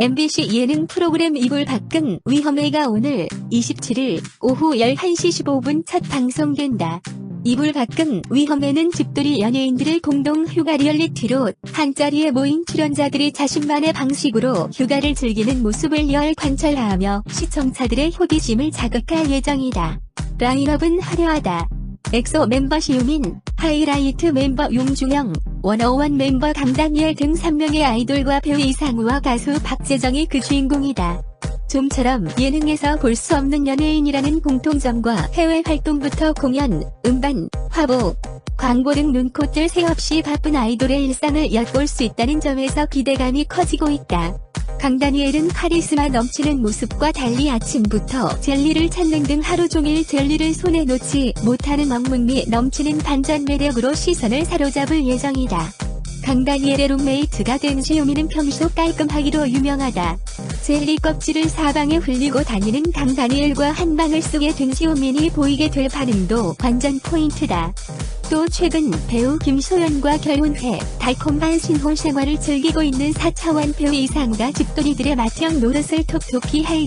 MBC 예능 프로그램 이불 밖은 위험해가 오늘 27일 오후 11시 15분 첫 방송된다. 이불 밖은 위험해는 집돌이 연예인들의 공동 휴가 리얼리티로 한자리에 모인 출연자들이 자신만의 방식으로 휴가를 즐기는 모습을 열 관찰하며 시청자들의 호기심을 자극할 예정이다. 라인업은 화려하다. 엑소 멤버 시우민, 하이라이트 멤버 용중영, 원어원 멤버 강다니엘 등 3명의 아이돌과 배우 이상우와 가수 박재정이 그 주인공이다. 좀처럼 예능에서 볼 수 없는 연예인이라는 공통점과 해외 활동부터 공연, 음반, 화보, 광고 등 눈코 뜰 새 없이 바쁜 아이돌의 일상을 엿볼 수 있다는 점에서 기대감이 커지고 있다. 강다니엘은 카리스마 넘치는 모습과 달리 아침부터 젤리를 찾는 등 하루 종일 젤리를 손에 놓지 못하는 먹물미 넘치는 반전 매력으로 시선을 사로잡을 예정이다. 강다니엘의 룸메이트가 된 시오미는 평소 깔끔하기로 유명하다. 젤리 껍질을 사방에 흘리고 다니는 강다니엘과 한 방을 쓰게 된 시오민이 보이게 될 반응도 완전 포인트다. 또 최근 배우 김소연과 결혼해 달콤한 신혼 생활을 즐기고 있는 4차원 배우 이상우가 집돌이들의 맏형 노릇을 톡톡히 할 예.